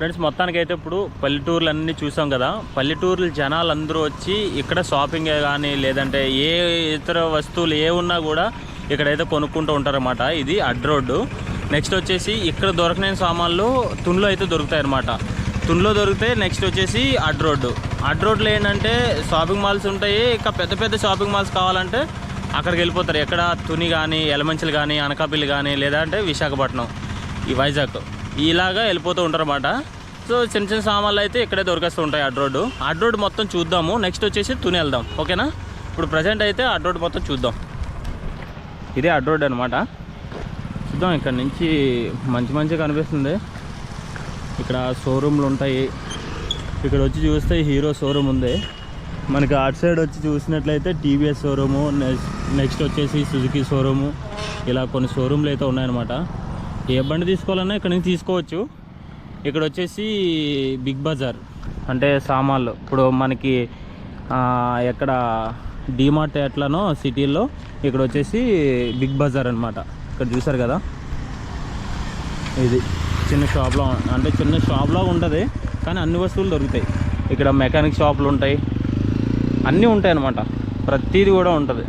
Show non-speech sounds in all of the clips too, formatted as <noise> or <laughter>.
Friends మొత్తానికి అయితే ఇప్పుడు పల్లెటూర్లు అన్నీ చూసాం కదా. పల్లెటూర్లు జనాలు అందరూ వచ్చి ఇక్కడ షాపింగ్ కానీ లేదంటే ఏ ఇతర వస్తువులు ఏ ఉన్నా కూడా ఇక్కడైతే కొనుక్కుంటూ ఉంటారన్నమాట. ఇది అడ్ రోడ్డు. నెక్స్ట్ వచ్చేసి ఇక్కడ దొరకని సామాన్లు తున్లో అయితే దొరుకుతాయి అన్నమాట తున్లో దొరికితే నెక్స్ట్ వచ్చేసి అడ్ రోడ్డు. అడ్ రోడ్లో ఏంటంటే షాపింగ్ మాల్స్ ఉంటాయి. ఇంకా పెద్ద పెద్ద షాపింగ్ మాల్స్ కావాలంటే అక్కడికి వెళ్ళిపోతారు. ఎక్కడ తుని కానీ ఎలమంచిలు కానీ అనకాపల్లి కానీ లేదంటే విశాఖపట్నం ఈ వైజాగ్. ఇలాగా వెళ్ళిపోతూ ఉంటారు సో చిన్న చిన్న సామాన్లు అయితే ఇక్కడే దొరికేస్తూ ఉంటాయి అడ్ రోడ్డు. అడ్ రోడ్డు మొత్తం చూద్దాము. నెక్స్ట్ వచ్చేసి తుని వెళ్దాం. ఓకేనా? ఇప్పుడు ప్రజెంట్ అయితే అడ్ రోడ్డు మొత్తం చూద్దాం. ఇదే అడ్ రోడ్ అనమాట చూద్దాం ఇక్కడ నుంచి మంచి మంచిగా కనిపిస్తుంది. ఇక్కడ షోరూమ్లు ఉంటాయి. ఇక్కడ వచ్చి చూస్తే హీరో షోరూమ్ ఉంది. మనకి అటు సైడ్ వచ్చి చూసినట్లయితే టీవీఎస్ షోరూము. నెక్స్ట్ వచ్చేసి సుజుకి షోరూము. ఇలా కొన్ని షోరూమ్లు అయితే ఉన్నాయన్నమాట. ఏ బండి తీసుకోవాలన్నా ఇక్కడ నుంచి తీసుకోవచ్చు. ఇక్కడ వచ్చేసి బిగ్ బజార్ అంటే సామాన్లు. ఇప్పుడు మనకి ఎక్కడ డిమార్ట్ ఎట్లనో సిటీల్లో ఇక్కడ వచ్చేసి బిగ్ బజార్ అనమాట ఇక్కడ చూసారు కదా? ఇది చిన్న షాప్లో అంటే చిన్న షాప్లో ఉంటుంది కానీ అన్ని వస్తువులు దొరుకుతాయి. ఇక్కడ మెకానిక్ షాపులు ఉంటాయి. అన్నీ ఉంటాయి అన్నమాట ప్రతిదీ కూడా ఉంటుంది.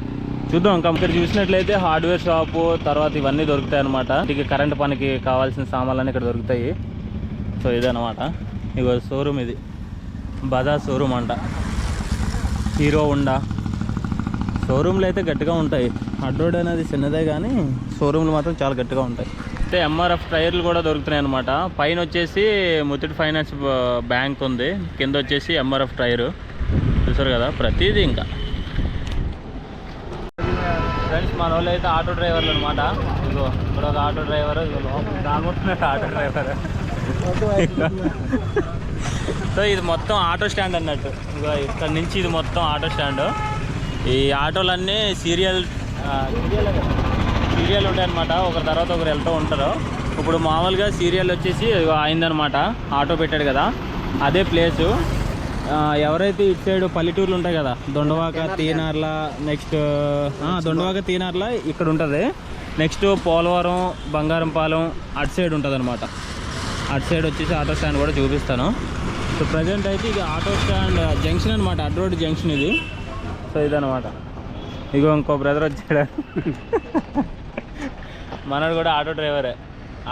చూద్దాం. ఇంకా ఇక్కడ చూసినట్లయితే హార్డ్వేర్ షాపు తర్వాత ఇవన్నీ దొరుకుతాయి అనమాట ఇక కరెంట్ పనికి కావాల్సిన సామాన్లన్నీ ఇక్కడ దొరుకుతాయి. సో ఇదనమాట ఇగో షోరూమ్ ఇది. బజాజ్ షోరూమ్ అంట. హీరో ఉండా షోరూమ్లు అయితే గట్టిగా ఉంటాయి. అడ్రోడ్ అనేది చిన్నదే కానీ షోరూమ్లు మాత్రం చాలా గట్టిగా ఉంటాయి. అయితే ఎంఆర్ఎఫ్ టైర్లు కూడా దొరుకుతున్నాయి అనమాట పైన వచ్చేసి ముత్తూట్ ఫైనాన్స్ బ్యాంక్ ఉంది. కింద వచ్చేసి ఎంఆర్ఎఫ్ టైరు. చూసారు కదా? ప్రతిదీ ఇంకా. మన వాళ్ళు అయితే ఆటో డ్రైవర్లు అనమాట ఇదిగో ఇక్కడ ఒక ఆటో డ్రైవర్ ఇగో ఆటో డ్రైవర్. సో ఇది మొత్తం ఆటో స్టాండ్ అన్నట్టు. ఇదిగో ఇక్కడ నుంచి ఇది మొత్తం ఆటో స్టాండ్. ఈ ఆటోలన్నీ సీరియల్ సీరియల్ సీరియల్ ఉంటాయన్నమాట. ఒకరి తర్వాత ఒకరు వెళ్తూ ఉంటారు. ఇప్పుడు మామూలుగా సీరియల్ వచ్చేసి అయిందనమాట ఆటో పెట్టాడు కదా. అదే ప్లేసు. ఎవరైతే ఇటు సైడ్ పల్లెటూర్లు ఉంటాయి కదా దొండవాక తీనార్ల నెక్స్ట్ దొండవాక తీనార్ల ఇక్కడ ఉంటుంది. నెక్స్ట్ పోలవరం బంగారంపాలెం అటు సైడ్ ఉంటుంది అనమాట అటు సైడ్ వచ్చేసి ఆటో స్టాండ్ కూడా చూపిస్తాను. సో ప్రజెంట్ అయితే ఇక ఆటో స్టాండ్ జంక్షన్ అనమాట అడ్ రోడ్ జంక్షన్ ఇది. సో ఇదనమాట ఇగో ఇంకో బ్రదర్ వచ్చాడు. <laughs> మనడు కూడా ఆటో డ్రైవరే.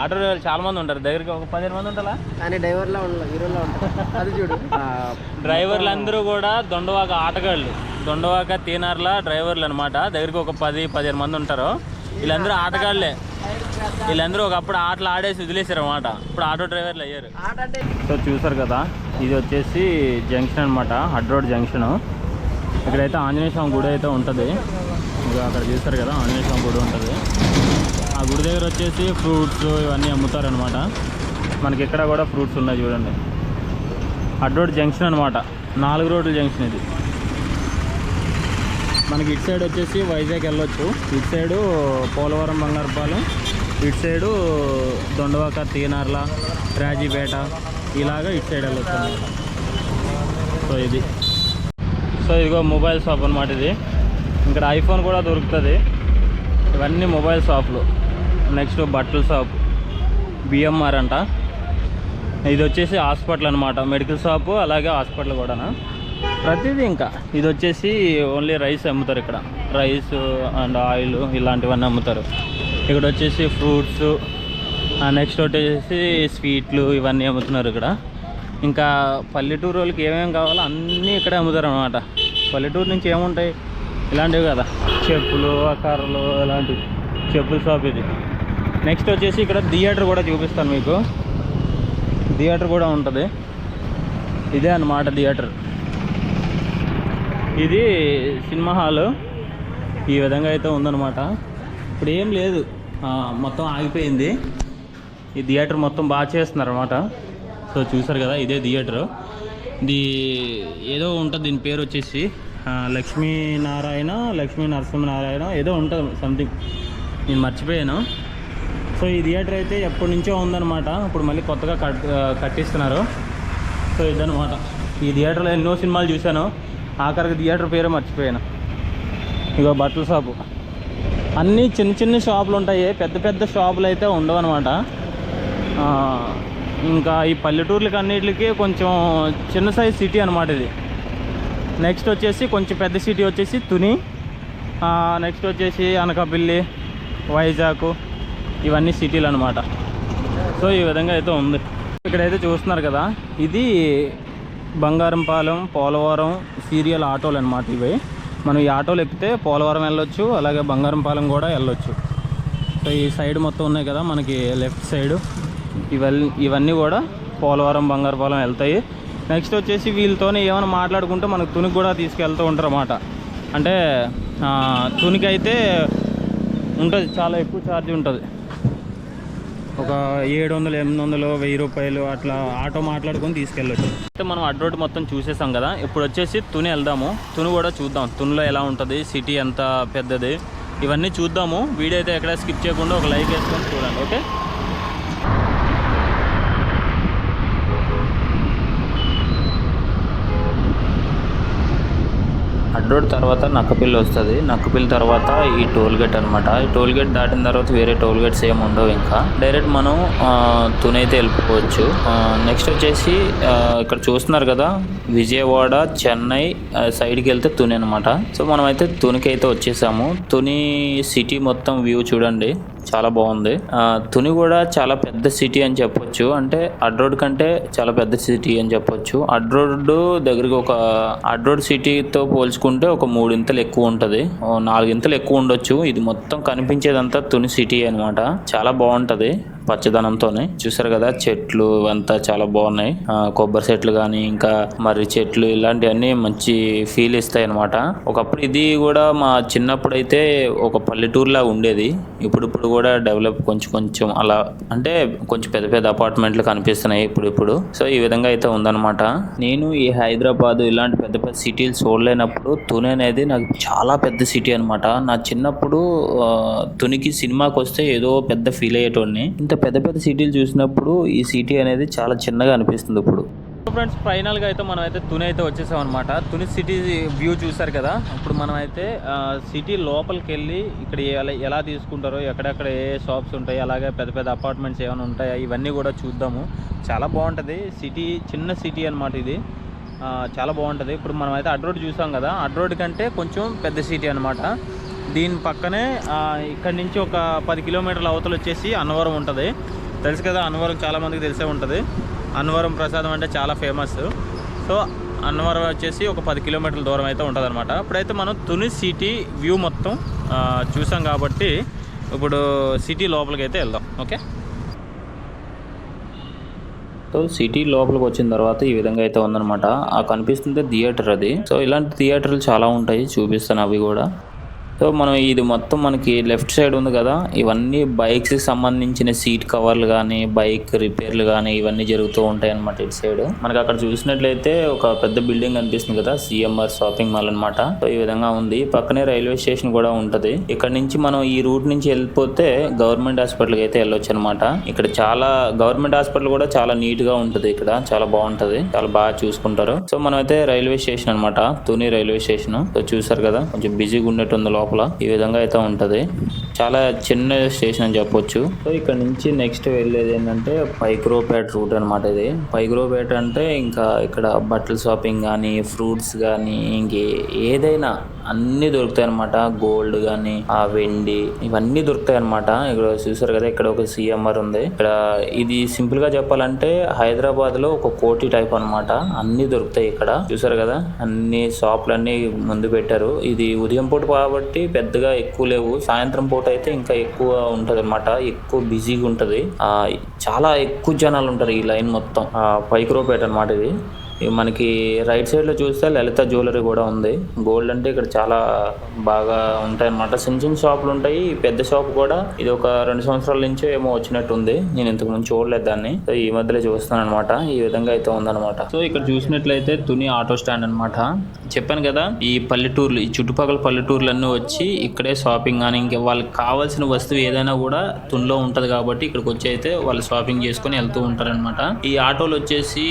ఆటో డ్రైవర్ చాలా మంది ఉంటారు. దగ్గరికి ఒక పదిహేను మంది ఉంటారా కానీ డ్రైవర్లా ఉండాలి హీరోలా ఉంటారు. అది చూడు. <laughs> డ్రైవర్లు అందరూ కూడా దొండవాక ఆటగాళ్ళు. దొండవాక తీనార్ల డ్రైవర్లు అనమాట దగ్గరికి ఒక పది పదిహేను మంది ఉంటారు. వీళ్ళందరూ ఆటగాళ్ళే. వీళ్ళందరూ ఒకప్పుడు ఆటలు ఆడేసి వదిలేశారు అనమాట ఇప్పుడు ఆటో డ్రైవర్లు అయ్యారు. సో చూసారు కదా ఇది వచ్చేసి జంక్షన్ అనమాట హడ్ రోడ్ జంక్షన్. ఇక్కడైతే ఆంజనేయ స్వామి గుడి అయితే ఉంటుంది. ఇంకా అక్కడ చూసారు కదా ఆంజనేయ స్వామి గుడి ఉంటుంది. ఆ గుడి దగ్గర వచ్చేసి ఫ్రూట్స్ ఇవన్నీ అమ్ముతారనమాట మనకి ఇక్కడ కూడా ఫ్రూట్స్ ఉన్నాయి చూడండి. అడ్రోడ్ జంక్షన్ అనమాట నాలుగు రోడ్ల జంక్షన్ ఇది. మనకి ఇటు సైడ్ వచ్చేసి వైజాగ్ వెళ్ళొచ్చు. ఇటు సైడు పోలవరం బంగారపాలెం. ఇటు సైడు దొండవాక తీనార్ల రాజీపేట. ఇలాగా ఇటు సైడ్ వెళ్ళొచ్చు అనమాట సో ఇది. సో ఇదిగో మొబైల్ షాప్ అనమాట ఇది. ఇక్కడ ఐఫోన్ కూడా దొరుకుతుంది. ఇవన్నీ మొబైల్ షాపులు. నెక్స్ట్ బట్టల షాప్ బిఎంఆర్ అంట. ఇది వచ్చేసి హాస్పిటల్ అనమాట మెడికల్ షాపు అలాగే హాస్పిటల్ కూడానా? ప్రతిదీ ఇంకా. ఇది వచ్చేసి ఓన్లీ రైస్ అమ్ముతారు ఇక్కడ. రైస్ అండ్ ఆయిల్ ఇలాంటివన్నీ అమ్ముతారు. ఇక్కడ వచ్చేసి ఫ్రూట్స్ నెక్స్ట్ వచ్చేసి స్వీట్లు ఇవన్నీ అమ్ముతున్నారు ఇక్కడ. ఇంకా పల్లెటూరు వాళ్ళకి ఏమేమి కావాలో అన్నీ ఇక్కడే అమ్ముతారు అనమాట పల్లెటూరు నుంచి ఏముంటాయి? ఇలాంటివి కదా. చెప్పులు కర్రలు ఇలాంటివి చెప్పుల షాప్ ఇది. నెక్స్ట్ వచ్చేసి ఇక్కడ థియేటర్ కూడా చూపిస్తాను మీకు. థియేటర్ కూడా ఉంటుంది. ఇదే అన్నమాట థియేటర్. ఇది సినిమా హాలు. ఈ విధంగా అయితే ఉందన్నమాట. ఇప్పుడు ఏం లేదు. మొత్తం ఆగిపోయింది. ఈ థియేటర్ మొత్తం బాగా చేస్తున్నారు అనమాట సో చూసారు కదా ఇదే థియేటర్. ఇది ఏదో ఉంటుంది దీని పేరు వచ్చేసి లక్ష్మీనారాయణ లక్ష్మీ నరసింహనారాయణ ఏదో ఉంటుంది సంథింగ్ నేను మర్చిపోయాను. సో ఈ థియేటర్ అయితే ఎప్పటి నుంచో ఉందన్నమాట. ఇప్పుడు మళ్ళీ కొత్తగా కట్ కట్టిస్తున్నారు. సో ఇదనమాట ఈ థియేటర్లో ఎన్నో సినిమాలు చూశాను. ఆఖరికి థియేటర్ పేరు మర్చిపోయాను. ఇగో బట్టల షాపు. అన్నీ చిన్న చిన్న షాపులు ఉంటాయి. పెద్ద పెద్ద షాపులు అయితే ఉండవు అనమాట ఇంకా ఈ పల్లెటూర్లకి అన్నిటికీ కొంచెం చిన్న సైజ్ సిటీ అనమాట ఇది. నెక్స్ట్ వచ్చేసి కొంచెం పెద్ద సిటీ వచ్చేసి తుని. నెక్స్ట్ వచ్చేసి అనకాపల్లి వైజాగ్. ఇవన్నీ సిటీలు అనమాట సో ఈ విధంగా అయితే ఉంది. ఇక్కడైతే చూస్తున్నారు కదా ఇది బంగారంపాలెం పోలవరం సీరియల్ ఆటోలు అనమాట ఇవి. మనం ఈ ఆటోలు ఎక్కితే పోలవరం వెళ్ళొచ్చు అలాగే బంగారంపాలెం కూడా వెళ్ళొచ్చు. సో ఈ సైడ్ మొత్తం ఉన్నాయి కదా మనకి లెఫ్ట్ సైడ్. ఇవన్నీ ఇవన్నీ కూడా పోలవరం బంగారపాలెం వెళ్తాయి. నెక్స్ట్ వచ్చేసి వీళ్ళతోనే ఏమైనా మాట్లాడుకుంటే మనకు తునికి కూడా తీసుకెళ్తూ ఉంటారు అన్నమాట అంటే తునికి అయితే ఉంటుంది చాలా ఎక్కువ ఛార్జ్ ఉంటుంది. ఒక ఏడు వందలు ఎనిమిది వందలు వెయ్యి రూపాయలు అట్లా ఆటో మాట్లాడుకొని తీసుకెళ్ళచ్చు. అయితే మనం అడ్ రోడ్ మొత్తం చూసేసాం కదా ఇప్పుడు వచ్చేసి తుని వెళ్దాము. తుని కూడా చూద్దాం తునిలో ఎలా ఉంటుంది సిటీ ఎంత పెద్దది ఇవన్నీ చూద్దాము. వీడియో అయితే ఎక్కడ స్కిప్ చేయకుండా ఒక లైక్ వేసుకొని చూడండి ఓకే రోడ్ తర్వాత నక్కపిల్లి వస్తుంది. నక్కపిల్లి తర్వాత ఈ టోల్ గేట్ అనమాట ఈ టోల్ గేట్ దాటిన తర్వాత వేరే టోల్ గేట్స్ ఏమి ఉండవు ఇంకా. డైరెక్ట్ మనం తునైతే తుని అయితే వెళ్ళిపోవచ్చు నెక్స్ట్ వచ్చేసి ఇక్కడ చూస్తున్నారు కదా విజయవాడ చెన్నై సైడ్కి వెళ్తే తుని అనమాట సో మనం అయితే తునికి అయితే వచ్చేసాము. తుని సిటీ మొత్తం వ్యూ చూడండి. చాలా బాగుంది. తుని కూడా చాలా పెద్ద సిటీ అని చెప్పొచ్చు. అంటే అడ్రోడ్ కంటే చాలా పెద్ద సిటీ అని చెప్పొచ్చు. అడ్రోడ్ దగ్గరికి ఒక అడ్రోడ్ సిటీతో పోల్చుకుంటే ఒక మూడింతలు ఎక్కువ ఉంటుంది. నాలుగింతలు ఎక్కువ ఉండొచ్చు. ఇది మొత్తం కనిపించేదంతా తుని సిటీ అనమాట చాలా బాగుంటుంది. పచ్చదనంతోనే. చూసారు కదా చెట్లు అంతా చాలా బాగున్నాయి. కొబ్బరి చెట్లు కానీ ఇంకా మర్రి చెట్లు ఇలాంటివన్నీ మంచి ఫీల్ ఇస్తాయి అనమాట ఒకప్పుడు ఇది కూడా మా చిన్నప్పుడు అయితే ఒక పల్లెటూరులా ఉండేది. ఇప్పుడు ఇప్పుడు కూడా డెవలప్ కొంచెం కొంచెం అలా అంటే కొంచెం పెద్ద పెద్ద అపార్ట్మెంట్లు కనిపిస్తున్నాయి ఇప్పుడు ఇప్పుడు సో ఈ విధంగా అయితే ఉందన్నమాట. నేను ఈ హైదరాబాద్ ఇలాంటి పెద్ద పెద్ద సిటీలు చూడలేనప్పుడు తుని అనేది నాకు చాలా పెద్ద సిటీ అనమాట నా చిన్నప్పుడు తునికి సినిమాకి వస్తే ఏదో పెద్ద ఫీల్ అయ్యేటోడిని. ఇంత పెద్ద పెద్ద సిటీలు చూసినప్పుడు ఈ సిటీ అనేది చాలా చిన్నగా అనిపిస్తుంది ఇప్పుడు. ఫ్రెండ్స్ ఫైనల్గా అయితే మనం అయితే తుని అయితే వచ్చేసాం అనమాట తుని సిటీ వ్యూ చూసారు కదా? ఇప్పుడు మనం అయితే సిటీ లోపలికి వెళ్ళి ఇక్కడ ఎలా తీసుకుంటారో ఎక్కడెక్కడ ఏ షాప్స్ ఉంటాయి అలాగే పెద్ద పెద్ద అపార్ట్మెంట్స్ ఏమైనా ఉంటాయా ఇవన్నీ కూడా చూద్దాము. చాలా బాగుంటుంది. సిటీ చిన్న సిటీ అనమాట ఇది. చాలా బాగుంటుంది. ఇప్పుడు మనం అయితే అడ్రోడ్ చూసాం కదా? అడ్రోడ్ కంటే కొంచెం పెద్ద సిటీ అనమాట దీని పక్కనే ఇక్కడి నుంచి ఒక పది కిలోమీటర్ల అవతల వచ్చేసి అన్నవరం ఉంటుంది. తెలుసు కదా అన్నవరం చాలామందికి తెలిసే ఉంటుంది. అన్నవరం ప్రసాదం అంటే చాలా ఫేమస్. సో అన్నవరం వచ్చేసి ఒక పది కిలోమీటర్ల దూరం అయితే ఉంటుంది అనమాట ఇప్పుడైతే మనం తుని సిటీ వ్యూ మొత్తం చూసాం కాబట్టి ఇప్పుడు సిటీ లోపలికి అయితే వెళ్దాం. ఓకే? సో సిటీ లోపలికి వచ్చిన తర్వాత ఈ విధంగా అయితే ఉందన్నమాట. ఆ కనిపిస్తుంది థియేటర్ అది. సో ఇలాంటి థియేటర్లు చాలా ఉంటాయి. చూపిస్తాను అవి కూడా. సో మనం ఇది మొత్తం మనకి లెఫ్ట్ సైడ్ ఉంది కదా ఇవన్నీ బైక్స్ సంబంధించిన సీట్ కవర్లు కానీ బైక్ రిపేర్లు కానీ ఇవన్నీ జరుగుతూ ఉంటాయి అనమాట ఇటు సైడ్. మనకి అక్కడ చూసినట్లయితే ఒక పెద్ద బిల్డింగ్ కనిపిస్తుంది కదా సిఎంఆర్ షాపింగ్ మాల్ అన్నమాట. సో ఈ విధంగా ఉంది. పక్కనే రైల్వే స్టేషన్ కూడా ఉంటది. ఇక్కడ నుంచి మనం ఈ రూట్ నుంచి వెళ్ళిపోతే గవర్నమెంట్ హాస్పిటల్కి అయితే వెళ్ళొచ్చు అనమాట ఇక్కడ చాలా గవర్నమెంట్ హాస్పిటల్ కూడా చాలా నీట్గా ఉంటది ఇక్కడ. చాలా బాగుంటది. చాలా బాగా చూసుకుంటారు. సో మనం అయితే రైల్వే స్టేషన్ అన్నమాట. Tuni railway station. సో చూసారు కదా కొంచెం బిజీగా ఉన్నట్టుంది లోపల. ఈ విధంగా అయితే ఉంటుంది. చాలా చిన్న స్టేషన్ అని చెప్పొచ్చు. సో ఇక్కడ నుంచి నెక్స్ట్ వెళ్ళేది ఏంటంటే పైక్రోపేట్ రూట్ అనమాట ఇది. పైక్రోపేట్ అంటే ఇంకా ఇక్కడ బట్టల షాపింగ్ కానీ ఫ్రూట్స్ కానీ ఇంకే ఏదైనా అన్ని దొరుకుతాయి అనమాట గోల్డ్ కానీ ఆ వెండి ఇవన్నీ దొరుకుతాయి అనమాట ఇక్కడ చూసారు కదా ఇక్కడ ఒక సిఎంఆర్ ఉంది. ఇక్కడ ఇది సింపుల్గా చెప్పాలంటే హైదరాబాద్లో ఒక కోటి టైప్ అన్నమాట. అన్ని దొరుకుతాయి ఇక్కడ. చూసారు కదా అన్ని షాపులు అన్ని ముందు పెట్టారు. ఇది ఉదయం పూట కాబట్టి పెద్దగా ఎక్కువ లేవు. సాయంత్రం పూట అయితే ఇంకా ఎక్కువ ఉంటది అనమాట ఎక్కువ బిజీగా ఉంటది. ఆ చాలా ఎక్కువ జనాలు ఉంటారు ఈ లైన్ మొత్తం. పైకి రోపేట అనమాట ఇది. మనకి రైట్ సైడ్లో చూస్తే లలిత జ్యువెలరీ కూడా ఉంది. గోల్డ్ అంటే ఇక్కడ చాలా బాగా ఉంటాయి అనమాట చిన్న చిన్న షాపులు ఉంటాయి. ఈ పెద్ద షాప్ కూడా ఇది ఒక రెండు సంవత్సరాల నుంచి ఏమో వచ్చినట్టు ఉంది నేను ఇంతకు ముందు చూడలేదు దాన్ని. సో ఈ మధ్యలో చూస్తున్నాను అనమాట ఈ విధంగా అయితే ఉందన్నమాట. సో ఇక్కడ చూసినట్లయితే తుని ఆటో స్టాండ్ అన్నమాట. చెప్పాను కదా ఈ పల్లెటూర్లు ఈ చుట్టుపక్కల పల్లెటూర్లు అన్నీ వచ్చి ఇక్కడే షాపింగ్ కానీ ఇంకా వాళ్ళకి కావాల్సిన వస్తువు ఏదైనా కూడా తునిలో ఉంటది కాబట్టి ఇక్కడికి వచ్చి అయితే వాళ్ళు షాపింగ్ చేసుకొని వెళ్తూ ఉంటారన్నమాట. ఈ ఆటోలు వచ్చేసి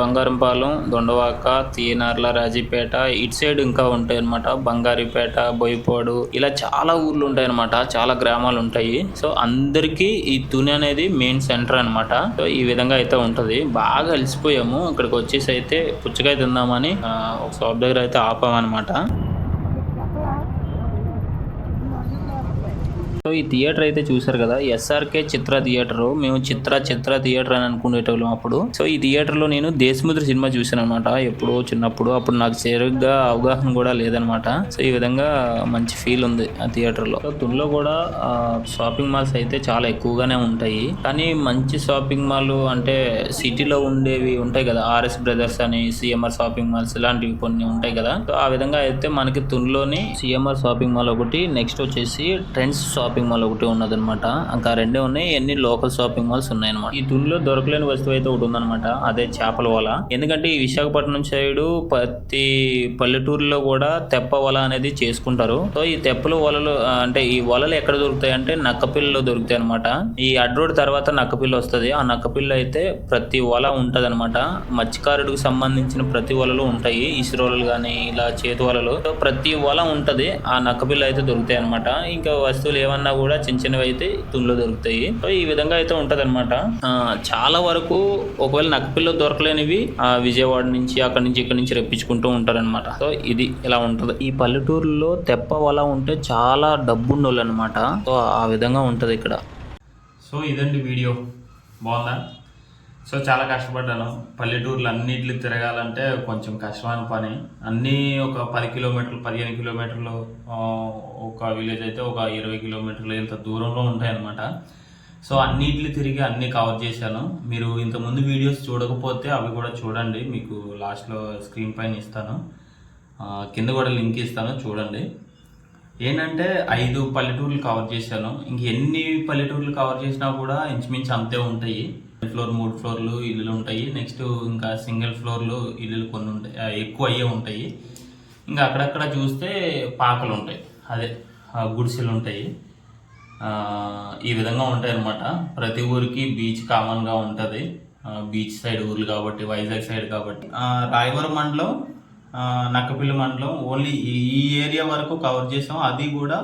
బంగారం రావులపాలెం దొండవాక తీనార్ల రాజీపేట ఇటు సైడ్ ఇంకా ఉంటాయి అనమాట బంగారిపేట బోయపాడు ఇలా చాలా ఊర్లు ఉంటాయి అనమాట చాలా గ్రామాలు ఉంటాయి. సో అందరికీ ఈ తుని అనేది మెయిన్ సెంటర్ అన్నమాట. సో ఈ విధంగా అయితే ఉంటది. బాగా అలసిపోయాము. ఇక్కడికి వచ్చేసి అయితే పుచ్చకాయ తిందామని ఒక షాప్ దగ్గర అయితే ఆపామన్నమాట. సో ఈ థియేటర్ అయితే చూసారు కదా ఎస్ఆర్కే చిత్ర థియేటర్. మేము చిత్ర చిత్ర థియేటర్ అని అనుకునేటోళ్ళం అప్పుడు. సో ఈ థియేటర్లో నేను దేశముద్ర సినిమా చూసాను అనమాట ఎప్పుడో చిన్నప్పుడు. అప్పుడు నాకు సరిగ్గా అవగాహన కూడా లేదనమాట సో ఈ విధంగా మంచి ఫీల్ ఉంది ఆ థియేటర్లో సో కూడా షాపింగ్ మాల్స్ అయితే చాలా ఎక్కువగానే ఉంటాయి. కానీ మంచి షాపింగ్ మాల్ అంటే సిటీలో ఉండేవి ఉంటాయి కదా ఆర్ఎస్ బ్రదర్స్ అని సిఎంఆర్ షాపింగ్ మాల్స్ ఇలాంటివి కొన్ని ఉంటాయి కదా. సో ఆ విధంగా అయితే మనకి తునిలోని సిఎంఆర్ షాపింగ్ మాల్ ఒకటి నెక్స్ట్ వచ్చేసి ట్రెండ్స్ షాపింగ్ షాపింగ్ మాల్ ఒకటి ఉన్నదన్నమాట. ఇంకా రెండే ఉన్నాయి ఎన్ని లోకల్ షాపింగ్ మాల్స్ ఉన్నాయి అనమాట ఈ తునిలో దొరకలేని వస్తువు అయితే ఒకటి ఉందన్నమాట అదే చేపల వల. ఎందుకంటే ఈ విశాఖపట్నం సైడు ప్రతి పల్లెటూరులో కూడా తెప్ప వల అనేది చేసుకుంటారు. సో ఈ తెప్పల వలలు అంటే ఈ వలలు ఎక్కడ దొరుకుతాయి అంటే నక్కపిల్లలో దొరుకుతాయి అనమాట ఈ అడ్రోడ్ తర్వాత నక్కపిల్ల వస్తుంది. ఆ నక్కపిల్ల అయితే ప్రతి వల ఉంటది అనమాట మత్స్యకారుడికి సంబంధించిన ప్రతి వలలు ఉంటాయి. ఇసురోలు కానీ ఇలా చేతి వలలు. ప్రతి వల ఉంటది. ఆ నక్కపిల్ల అయితే దొరుకుతాయి అనమాట ఇంకా వస్తువులు ఏమన్నా కూడా చిన్న చిన్నవి అయితే తుల్లో దొరుకుతాయి. సో ఈ విధంగా అయితే ఉంటది అనమాట చాలా వరకు ఒకవేళ నక్కపిల్లలు దొరకలేనివి ఆ విజయవాడ నుంచి అక్కడి నుంచి ఇక్కడ నుంచి రప్పించుకుంటూ ఉంటారనమాట సో ఇది ఇలా ఉంటది. ఈ పల్లెటూరులో తెప్ప వల ఉంటే చాలా డబ్బుండోళ్ళు అనమాట సో ఆ విధంగా ఉంటది ఇక్కడ. సో ఇదండి వీడియో. బాగుందా? సో చాలా కష్టపడ్డాను. పల్లెటూర్లు అన్నిట్లు తిరగాలంటే కొంచెం కష్టమైన పని. అన్నీ ఒక పది కిలోమీటర్లు పదిహేను కిలోమీటర్లు ఒక విలేజ్ అయితే ఒక ఇరవై కిలోమీటర్లు ఇంత దూరంలో ఉంటాయన్నమాట. సో అన్నిట్లు తిరిగి అన్నీ కవర్ చేశాను. మీరు ఇంతకుముందు వీడియోస్ చూడకపోతే అవి కూడా చూడండి. మీకు లాస్ట్లో స్క్రీన్ పైన ఇస్తాను. కింద కూడా లింక్ ఇస్తాను. చూడండి. ఏంటంటే ఐదు పల్లెటూర్లు కవర్ చేశాను. ఇంక ఎన్ని పల్లెటూర్లు కవర్ చేసినా కూడా ఇంచుమించు అంతే ఉంటాయి. ఫ్లోర్ మూడు ఫ్లోర్లు ఇల్లులు ఉంటాయి. నెక్స్ట్ ఇంకా సింగిల్ ఫ్లోర్లు ఇల్లులు కొన్ని ఉంటాయి. ఎక్కువ అయ్యే ఉంటాయి. ఇంకా అక్కడక్కడ చూస్తే పాకలు ఉంటాయి. అదే గుడిసెలు ఉంటాయి. ఈ విధంగా ఉంటాయి అన్నమాట. ప్రతి ఊరికి బీచ్ కామన్గా ఉంటుంది. బీచ్ సైడ్ ఊర్లు కాబట్టి వైజాగ్ సైడ్ కాబట్టి. రాయవరం మండలం నక్కపిల్లి మండలం. ఓన్లీ ఈ ఈ ఏరియా వరకు కవర్ చేసాం. అది కూడా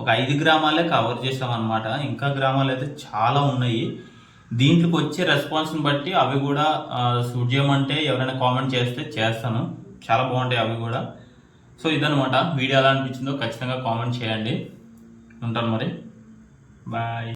ఒక ఐదు గ్రామాలే కవర్ చేసాం అనమాట ఇంకా గ్రామాలు అయితే చాలా ఉన్నాయి. దీంట్లోకి వచ్చే రెస్పాన్స్ని బట్టి అవి కూడా షూట్ చేయమంటే ఎవరైనా కామెంట్ చేస్తే చేస్తాను. చాలా బాగుంటాయి అవి కూడా. సో ఇదనమాట వీడియో ఎలా అనిపించిందో ఖచ్చితంగా కామెంట్ చేయండి. ఉంటాను మరి. బాయ్